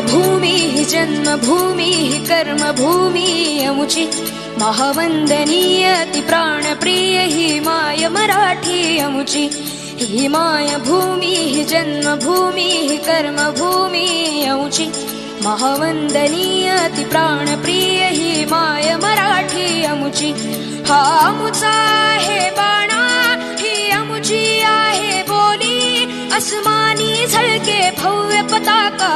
भूमिः जन्मभूमिः जन्मभूमी कर्मभूमी अमुची महावंदनीय प्राणप्रिय माय मराठी अमुची हि जन्मभूमी हि जन्मभूमिः अमुची महावंदनीय ती प्राणप्रिय माय मराठी अमुची हा अमुचा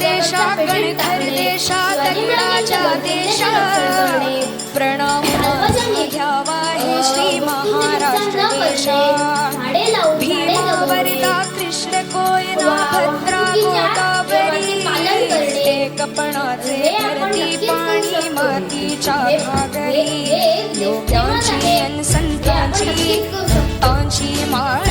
देशा रक्षण करणे, प्रणाम प्रणव घ्यावा हे श्री महाराष्ट्र देशा करणे, कृष्ण कोयना भद्रा गोदावरी ते एकपणाचे धरती पाणी मातीच्या भागरी योग्यांची संतांची अन संतांची माळ